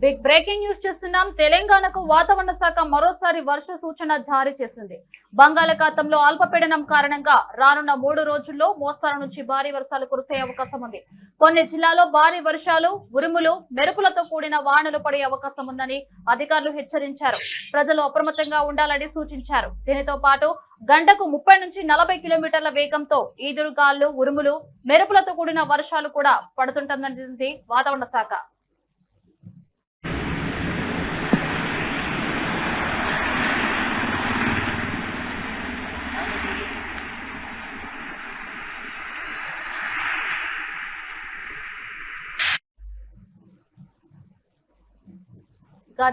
Big breaking news చేస్తున్నాం. తెలంగాణకు వాతావరణ శాఖ మరోసారి వర్ష సూచన జారీ చేసింది. బంగాళాఖాతంలో అల్పపీడనం కారణంగా రానున్న మూడు రోజుల్లో మోస్తారు నుంచి భారీ వర్షాలు కురిసే అవకాశం ఉంది. కొన్ని జిల్లాల్లో భారీ వర్షాలు ఉరుములు మెరుపులతో కూడిన వానలు పడే అవకాశం ఉందని అధికారులు హెచ్చరించారు. ప్రజలు అప్రమత్తంగా ఉండాలని సూచించారు. దీనితో పాటు గంటకు ముప్పై నుంచి నలభై కిలోమీటర్ల వేగంతో ఈదురుగాలు ఉరుములు మెరుపులతో కూడిన వర్షాలు కూడా పడుతుంటుందని వాతావరణ శాఖ.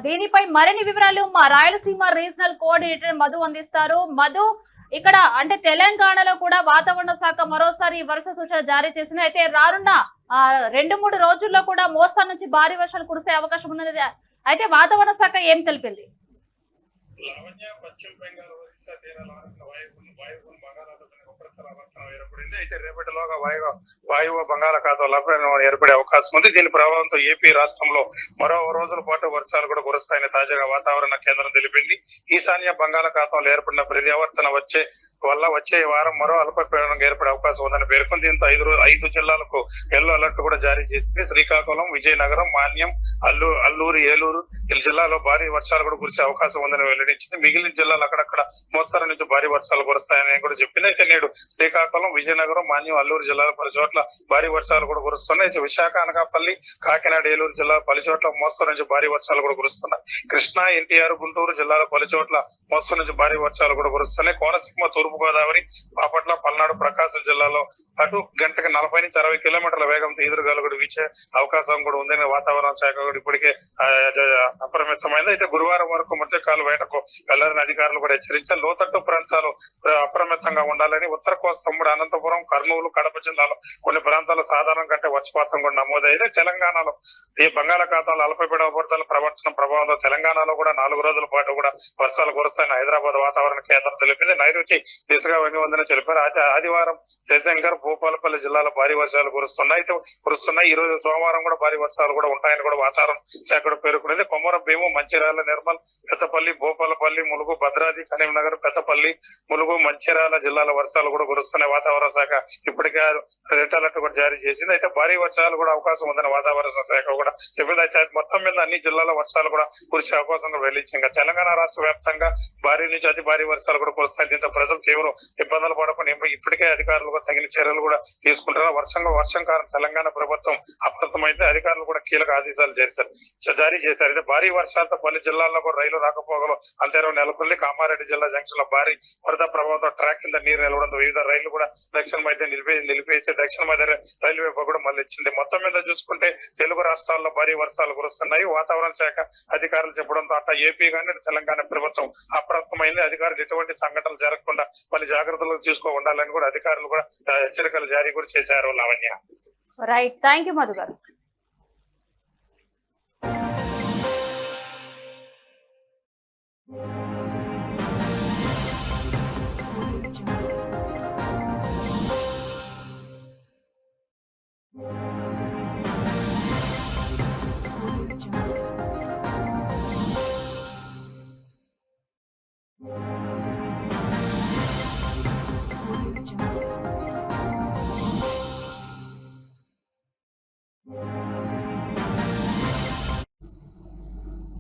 దీనిపై మరిన్ని వివరాలు మా రాయలసీమ రీజనల్ కోఆర్డినేటర్ మధు అందిస్తారు. మధు ఇక్కడ అంటే తెలంగాణలో కూడా వాతావరణ శాఖ మరోసారి వర్ష సూచన జారీ చేసింది. అయితే రానున్న రెండు మూడు రోజుల్లో కూడా మోస్తా నుంచి భారీ వర్షాలు కురిసే అవకాశం ఉన్నది. అయితే వాతావరణ శాఖ ఏం తెలిపింది? పశ్చిమ బెంగాల్ ఒరిస్సా తీరాల వాయుగుండం బంగాళాఖాతం రేపటిలోగా వాయు వాయువు బంగాళాఖాతం అల్పపీడనం ఏర్పడే అవకాశం ఉంది. దీని ప్రభావంతో ఏపీ రాష్ట్రంలో మరో రోజుల పాటు వర్షాలు కూడా కురుస్తాయని తాజాగా వాతావరణ కేంద్రం తెలిపింది. ఈశాన్య బంగాళాఖాతంలో ఏర్పడిన ప్రతి వచ్చే వల్ల వచ్చే వారం మరో అల్పపీడనం ఏర్పడే అవకాశం ఉందని పేర్కొంది. దీంతో ఐదు ఐదు జిల్లాలకు ఎల్లో అలర్ట్ కూడా జారీ చేసింది. శ్రీకాకుళం విజయనగరం మాన్యం అల్లు అల్లూరు ఏలూరు జిల్లాలో భారీ వర్షాలు కూడా కురిసే అవకాశం ఉందని వెల్లడించింది. మిగిలిన జిల్లాలు అక్కడక్కడ మోస్తరు నుంచి భారీ వర్షాలు కురుస్తాయని కూడా చెప్పింది అయితే నేడు శ్రీకాకుళం విజయనగరం మాన్యం అల్లూరు జిల్లాలో పలు చోట్ల భారీ వర్షాలు కూడా కురుస్తున్నాయి. అయితే విశాఖ అనకాపల్లి కాకినాడ ఏలూరు జిల్లా పలు చోట్ల మోస్తరు నుంచి భారీ వర్షాలు కూడా కురుస్తున్నాయి. కృష్ణా ఎన్టీఆర్ గుంటూరు జిల్లాలో పలు చోట్ల మోస్తరు నుంచి భారీ వర్షాలు కూడా కురుస్తున్నాయి. కోనసీమ తూర్పు గోదావరి బాపట్ల పల్నాడు ప్రకాశం జిల్లాలో అటు గంటకు నలభై నుంచి అరవై కిలోమీటర్ల వేగంతో ఎదురుగాలు కూడా వీచే అవకాశం కూడా ఉందని వాతావరణ శాఖ కూడా ఇప్పటికే అప్రమత్తమైంది. అయితే గురువారం వరకు మధ్యకాలు వేటకు వెళ్ళాలని అధికారులు కూడా హెచ్చరించారు. లోతట్టు ప్రాంతాలు అప్రమత్తంగా ఉండాలని ఉత్తర కోస్తమ్ముడు అనంతపురం కర్నూలు కడప జిల్లాలో కొన్ని ప్రాంతాల్లో సాధారణ కంటే వర్షపాతం కూడా నమోదైతే తెలంగాణలో ఈ బంగాళాఖాతంలో అల్పపీడన ఉపరితల ప్రవర్తన ప్రభావంతో తెలంగాణలో కూడా నాలుగు రోజుల పాటు కూడా వర్షాలు కురుస్తాయని హైదరాబాద్ వాతావరణ కేంద్రం తెలిపింది. నైరుతి దిశగా వెనువందని తెలిపారు ఆదివారం శశంకర్ భూపాలపల్లి జిల్లాలో భారీ వర్షాలు కురుస్తున్నాయి. అయితే కురుస్తున్నాయి ఈ రోజు సోమవారం కూడా భారీ వర్షాలు కూడా ఉంటాయని కూడా వాతావరణ శాఖ పేర్కొనేది. పేర్కొంది కొమరం భీము మంచిర్యాల నిర్మల్ పెద్దపల్లి భూపాలపల్లి ములుగు భద్రాద్రి కరీంనగర్ పెద్దపల్లి ములుగు మంచిర్యాల జిల్లాల వర్షాలు కూడా కురుస్తున్నాయి. వాతావరణ శాఖ ఇప్పటికే రెడ్ అలర్ట్ కూడా జారీ చేసింది. అయితే భారీ వర్షాలు కూడా అవకాశం ఉందని వాతావరణ శాఖ కూడా చెప్పింది. అయితే మొత్తం మీద అన్ని జిల్లాల వర్షాలు కూడా కురిసే అవకాశం కూడా తెలంగాణ రాష్ట్ర వ్యాప్తంగా భారీ నుంచి అతి భారీ వర్షాలు కూడా కురుస్తాయి. దీంతో ప్రజలు తీవ్రం ఇబ్బందులు పడకుండా ఇప్పటికే అధికారులు కూడా తగిన చర్యలు కూడా తీసుకుంటారు వర్షం వర్షం కారణం తెలంగాణ ప్రభుత్వం అప్రమత్తమైతే అధికారులు కూడా కీలక ఆదేశాలు చేశారు. జారీ చేశారు. అయితే భారీ వర్షాలతో పలు జిల్లాల్లో కూడా రైలు రాకపోగలు అంతేరో నెలకొంది. కామారెడ్డి జిల్లా జంక్షన్లో భారీ వరద ప్రభావంతో ట్రాక్ కింద నీరు నిలవడంతో వివిధ రైళ్ళు కూడా దక్షిణ మధ్య నిలిపే నిలిపేసి దక్షిణ మధ్య రైల్వే కూడా మళ్ళీ ఇచ్చింది. మొత్తం మీద చూసుకుంటే తెలుగు రాష్ట్రాల్లో భారీ వర్షాలు కురుస్తున్నాయి. వాతావరణ శాఖ అధికారులు చెప్పడంతో అట్లా ఏపీ గానీ తెలంగాణ ప్రభుత్వం అప్రమత్తమైంది. అధికారులు ఎటువంటి సంఘటనలు జరగకుండా మళ్ళీ జాగ్రత్తలు తీసుకో ఉండాలని కూడా అధికారులు కూడా హెచ్చరికలు జారీ కూడా చేశారు Lavanya. Right thank you Madhu గారు